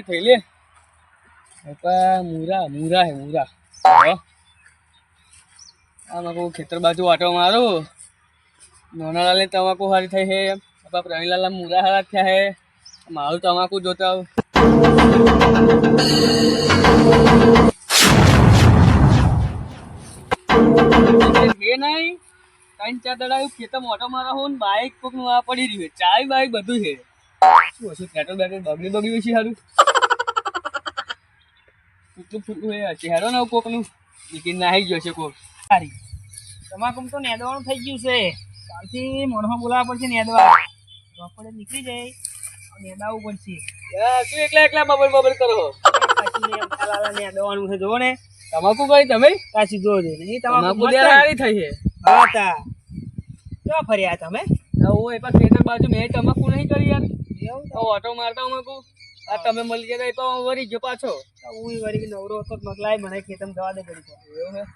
પૂરી થઈ લે. મૂરા મૂરા હે, મૂરા. આમાં ખેતર બાજુ આટો મારું. નાના લાલે તમાકુ હારી થઈ હે. પપ્પા પ્રવીણલાલ મૂરા હારા થયા હે. મારું તમાકુ જોતા. હે નહીં? ત્રણ ચાર દડા ખેતર મોટો મારા હું બાઈક કોક પડી રહ્યું. ચાય બાઈક બધું છે. બગડી બગડ્યું સારું ફૂટલું ફૂટલું એ ચહેરો ને કોકનું નીકળી નાહી ગયો છે કોક. સારી તમાકુ તો નેદવાનું થઈ ગયું છે. કાલથી મોઢમાં બોલાવવા પડશે નેદવા. બપોરે નીકળી જાય. નેદાવું પડશે. શું એકલા એકલા બબલ બબલ કરો નેદવાનું છે જોવો ને. તમાકુ કઈ તમે? કાચી છે નહીં તમાકુ સારી થઈ છે. હા તા. ક્યાં ફર્યા તમે? એ પણ ખેતર બાજુ મેં તમાકુ નહીં કરી યાર. ઓટો મારતા હું આ તમે મળી ગયા તો પણ વરી ગયો પાછો. હું વળી નવરો હતો તો મકલાય મને ખેતમ જવા દે કરી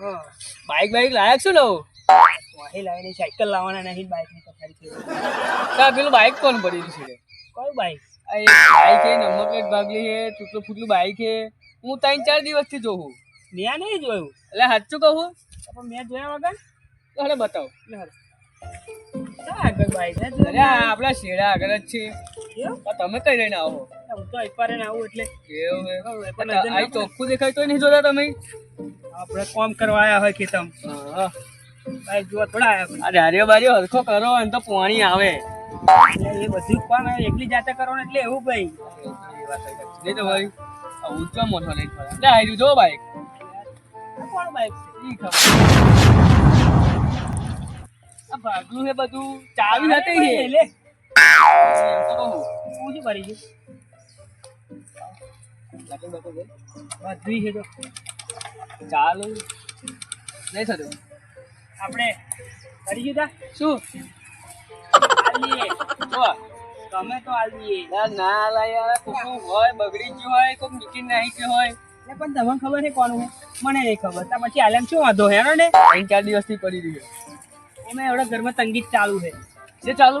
હા? બાઈક બાઈક લાયક શું લઉં વાહી લાવીને સાયકલ લાવવાના નહીં બાઇકની પથારી છે કા પેલું બાઈક કોણ પડી છે કયું બાઇક આ એક બાઈક છે નંબર પ્લેટ ભાગલી છે તૂટલું ફૂટલું બાઈક છે. હું ત્રણ ચાર દિવસથી જોઉં. મેં નહીં જોયું. એટલે સાચું કહું પણ મેં જોયા વગર? તો હવે બતાવો. આગળ બાઇક અરે આપણા શેડા આગળ જ છે. એવું તમે કઈ રહીને આવો? હું તો એકવાર એને આવું એટલે. એવું આ ચોખ્ખું દેખાય તો નહીં જોતા તમે? આપણે કોમ કરવા આવ્યા હોય ખેતમ. હા. બાઈક થોડા આ ધાર્યો બાર્યો હરખો કરો અને તો પાણી આવે. એ બધું કામ એકલી જાતે કરો ને એટલે એવું ભાઈ નહીં તો ભાઈ ઊંચો મોટો ફરે એટલે જો બાઈક આ કોણ બાઈક ઈ ખબર. આ ભાગલું છે બધું. ચાવી હતી લે. હોય બગડી ગયું હોય કોક નીકળી ગયું હોય એટલે પણ તમને ખબર છે કોનું મને નહીં ખબર પછી આલમ શું વાંધો હે ને ત્રણ ચાર દિવસથી પડી રહ્યું એમાં એવડા ઘરમાં તંગી ચાલુ છે. ચાલુ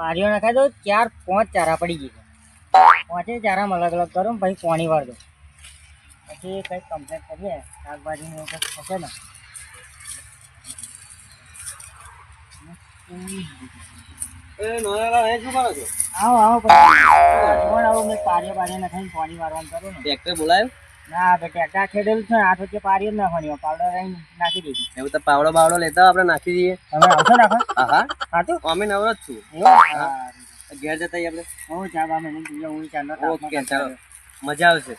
પારીઓ નાખાય તો ચાર પાંચ ચારા પડી ગયા પાંચે ચારામાં અલગ અલગ કરું પછી પાણી વાર દો પછી કંઈક કમ્પ્લેટ કરીએ શાકભાજીનું કંઈક થશે ને. આવો આવો પાણી વારવાનું કરું ને. ટ્રેક્ટર બોલાયો? ના બે ટેટા ખેડેલું છે? આ વચ્ચે જ નાખવાની પાવડર નાખી દીધી એવું તો પાવડો બાવડો લેતા આપણે નાખી દઈએ. તમે આવશો નાખો હા હા. હા તો? અમે નવરો જ છું. ઘેર જતા આપણે. હું ચા બા મેં પીએ હું ચાનો ઓકે ચાલો. મજા આવશે.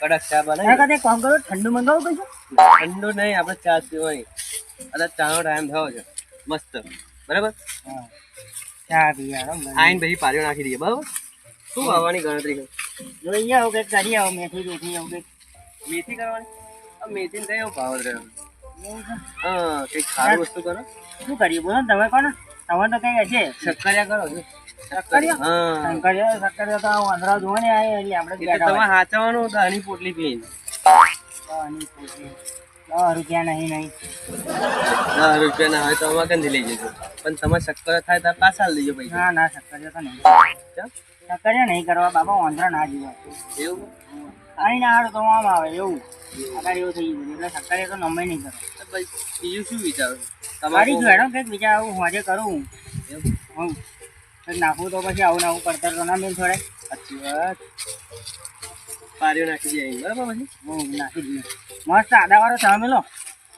કડક ચા બનાવી કરતા એક કરો ઠંડુ મંગાવું ઠંડુ નહીં આપણે ચા પીવાની. અત્યારે ચાનો ટાઈમ થયો છે. મસ્ત. બરાબર? ચા પી યાર ભાઈ. આઈને નાખી દઈએ બરાબર? શું આવવાની ગણતરી છે જોઈએ આવું કંઈક કરી આવો મેથી બેથી આવું કંઈક. મેથી કરવાની? મેથી ને કયો ભાવ રહ્યો હા કંઈક સારું વસ્તુ કરો. શું કરીએ? બોલો તમે કોને તમે તો કંઈ હશે શક્કરિયા કરો છો. પણ તમારે શક્કર થાય તો પાછા લેજો પૈસા. ના ના શક્કરિયા તો નહીં. કેમ? નહીં કરવા બાબા વાંધો ના જીવો. એવું? અહીં ના હારું તો આમ આવે એવું. અત્યારે એવું થઈ ગયું એટલે સરકારે તો નમે નહીં કરો. બીજું શું વિચારો? તમારી જો હેડો કંઈક બીજા આવું આજે કરું. એવું? હું. નાખવું તો પછી આવું નાખવું પડતર તો ના મેં થોડે સાચી વાત. પાર્યો નાખી દે બરાબર પછી? હું નાખી દઈએ મસ્ત આદાવાળો ચા મેલો.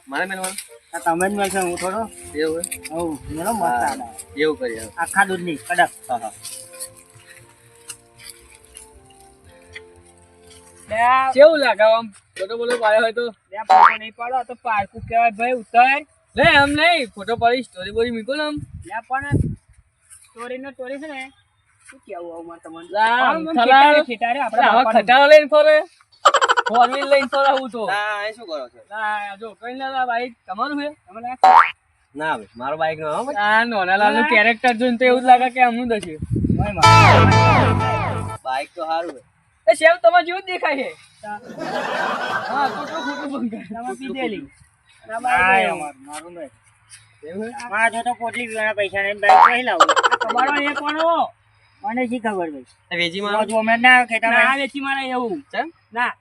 મારે મેળવાનું આ તમે જ મળશે હું થોડો. એવું હવ મેલો મસ્ત હોય? આદા એવું કરી. આખા દૂધની કડક. હા હા. કેવું લાગે આમ? ફોટો બોલો પાડ્યો હોય તો. ફોટો નહીં પાડો આ તો પારકું કહેવાય ભાઈ ઉતર. લે આમ નહીં ફોટો પાડી સ્ટોરી બોરી મૂકો ને આમ. લે પણ સ્ટોરી નો સ્ટોરી છે ને શું કેવું આવું મારે તમને? ખેટારે આપણે. ખટારો લઈને ફરે. ફોર વ્હીલ લઈને તો રહું તો. ના શું કરો છો? ના, જો કઈ ના ના બાઈક તમારું છે? તમે ના ભાઈ મારો બાઈક નો આ નોનાલાલનું. કેરેક્ટર જોઈને તો એવું જ લાગે કે અમનું ઓય બાઈક તો સારું એ શેવ તમારા જેવું જ દેખાય છે. હા ખોટું ખોટું બંધ તમે પીધેલી. ના, મારું નહીં. એવું છે? તો પોટલી પીવાના પૈસા નહીં બાઈક નહીં લાવું. તમારો એ કોનો? મને શી ખબર ભાઈ વેજી તો જો હમણાં ના ખેતરમાં ના વેચી મારે એવું ના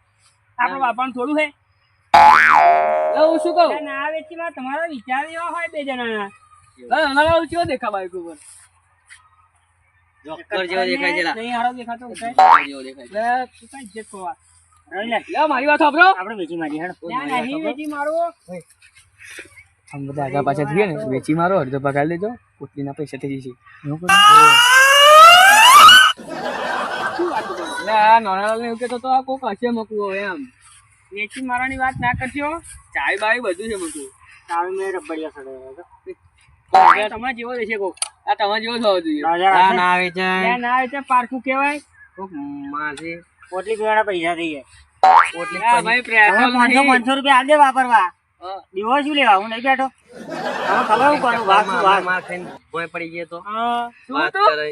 આપણો બાપાનું થોડું છે. હું શું કહું? ના વેચી માં તમારો વિચાર એવા હોય બે જણાના. ના દેખા બાઈક ઉપર? જોકર જેવો દેખાય છે નહીં હારો દેખાતો ઉઠાય. જેવો દેખાય છે. તું કઈ ખોવા. રહી લે. મારી વાત સાંભળો. આપણે વેચી મારી હેડ. ના, નહીં વેચી મારો. આમ બધા આગા પાછા થઈએ ને વેચી મારો અડધો પગાર લેજો પોટલીના પૈસા થઈ જશે. એવું કહેતો તો આ કોક હશે મકવું એમ. વેચી મારવાની વાત ના કરજો. ચાય બાય બધું છે મકવું. ચાવી મેં રબડિયા સડે તમારે જેવો રહેશે કોક. આ તમારે જેવો થવો જોઈએ. ના ના આવે છે. લે, ના વેચે પારખું કહેવાય. કોક માસી પોટલી પીવાના પૈસા થઈ જાય. પોટલી ભાઈ તમે પાંચસો પાંચસો રૂપિયા આજે વાપરવા. દીવો શું લેવા? હું નહીં બેઠો. હવે ખબર હું કરું? વાઘ શું વાઘ માર ખાઈને ભોંય પડી ગયો તો. વાત? કરે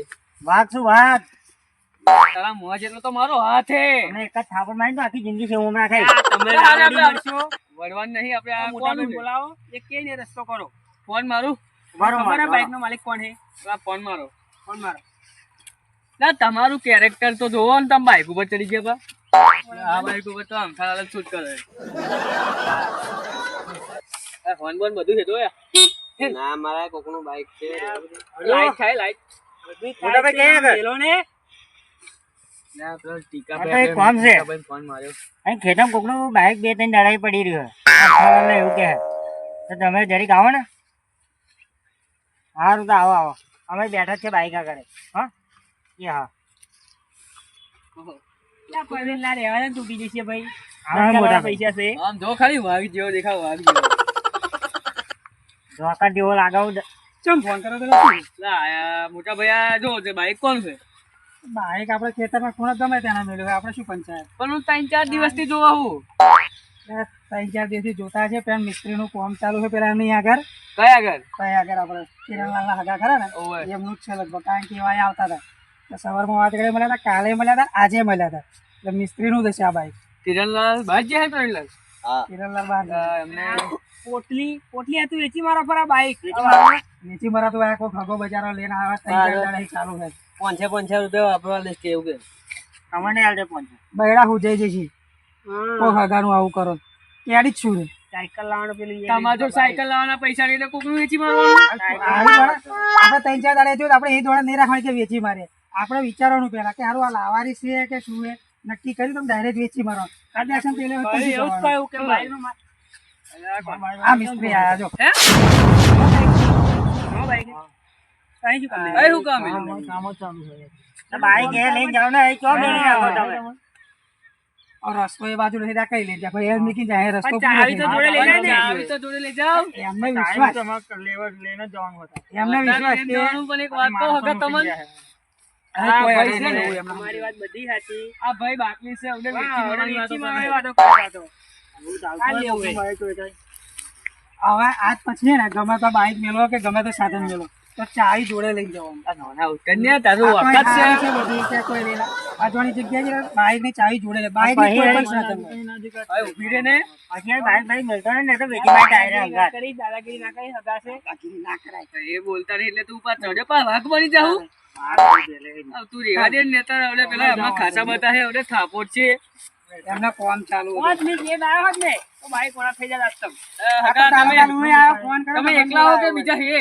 વાઘ શું વાઘ તારા મોં જેટલો તો મારો હાથ હે. એક જ થાપડ મારી તો આખી જિંદગી છે ઉમરા ખાઈ? તમે લાકડી નહીં આપણે આ કોનું બોલાવો. એ કે ને રસ્તો કરો. ફોન મારું. મારો મારો. બાઈક નો માલિક કોણ છે? ફોન મારો. ફોન મારો. ના તમારું કેરેક્ટર તો જોવો ને તમે બાઈક ઉપર ચડી ગયા આ બાઈક ઉપર તો આમથા અલગ છૂટ કરે. ફોન બોન બધું છે તો ના મારા કોકનું બાઈક છે. લાઈટ થાય લાઈટ મોટા ભાઈ ક્યાં આગળ? પેલો ને. ના ખેતમ બાઈક બે ત્રણ દાડા પડી રહ્યો એવું કે તમે જરીક આવો ને. સારું તો આવો આવો. અમે બેઠા છે બાઈક આગળ હા? એ હા. મોટા ભાઈ. પૈસા છે. આમ જો ખાલી જેવો દેખાવ વાઘ જેવો જેવો લાગાવું ફોન કરો પેલા મોટા ભાઈ આ જો તે બાઈક કોણ છે? બાઈક આપણે ખેતરમાં ખૂણો ગમે તેના મેળવ્યું આપડે શું પંચાયત? પણ હું ત્રણ ચાર દિવસથી જોવા હું ત્રણ ચાર દિવસથી જોતા છે પેલા મિસ્ત્રીનું કામ ચાલુ છે પેલા એમની આગળ. કયા આગળ? કયા આગળ આપણે? કિરણલાલના હગા ખરા ને? એમનું જ છે લગભગ કારણ કે એવા આવતા હતા. સવારમાં વાત કરી મળ્યા હતા કાલે મળ્યા હતા આજે મળ્યા હતા. એટલે મિસ્ત્રીનું જ હશે આ બાઈક. કિરણલાલ ભાઈ જાય કિરણલાલ હા. કિરણલાલ બહાર એમને. પોટલી પોટલી હતું વેચી મારા પર આ બાઈક. નીચી મારા? તો આ કોઈ ખગો બજારો લઈને આવ્યા ત્રણ ચાર દાડા ચાલુ છે. પાંચે પાંચસો રૂપિયા વાપરવા દઈશ કે એવું કે. તમને આલજે પહોંચે બૈડા હું જઈ જઈશ કોઈ હગાનું આવું કરો. કેડી જ છું રે. સાયકલ લાવવાનું પેલું તમારે જો સાયકલ લાવવાના પૈસા નહીં તો કોકનું વેચી મારવાનું? આપણે ત્રણ ચાર દાડે જોયું આપણે એ દોડા નહીં રાખવાની કે વેચી મારે. આપણે વિચારવાનું પેલા કે હારું આ લાવારી છે કે શું છે? નક્કી કર્યું તમે ડાયરેક્ટ વેચી મારો કાઢી આક્ષન પેલે એવું કહ્યું કે આ મિસ્ત્રી આયા જો. હે? અહીં શું કામ છે? તો બાઈક એ લઈને જાવ ને એ ચો મેલી નાખો તમે રસ્તો એ બાજુ નથી રાખી લઈ જા. ભાઈ એમ નીકળી જાય રસ્તો ચાવી જોડે લઈ જાય તો જોડે લઈ જાવ એમને વિશ્વાસ લઈને જવાનું એમને વિશ્વાસ તમને. હવે આજ પછી ગમે તો બાઈક મેળવો કે ગમે તો સાધન મેળવો. ચાવી જોડે લઈને જવાનું. નાના ઉત્કન્યા, તારું વખત છે. હાલ છે કોઈ લેલા આજવાની જગ્યાએ છે ને, ચાવી જોડે લે. બાઈકની કોઈ પણ હવે ઊભી રહે ને. અત્યારે બાઈક બાઈક મળતો ને તો વેચી બાઈક ડાયરે હંગાત. કરી, દાદાગીરી ના કરી, હગા છે. તો એ બોલતા નહીં એટલે તું પાછો ચડ્યો, પા વાઘ બની જાઉં. તું રેવા દે ને નેતા હવે પેલા આમાં ખાસા બધા છે હવે થાપોટ છે. એમના ફોન ચાલુ પાંચ મિનિટ લેટ આવ્યો હોત ને તો બાઈક થઈ જાય તમે. એકલા હો કે બીજા હે?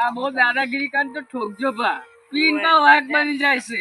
આ બહુ દાદાગીરી કાન તો ઠોકજો ભા. પીન તો વાઘ બની જાય છે.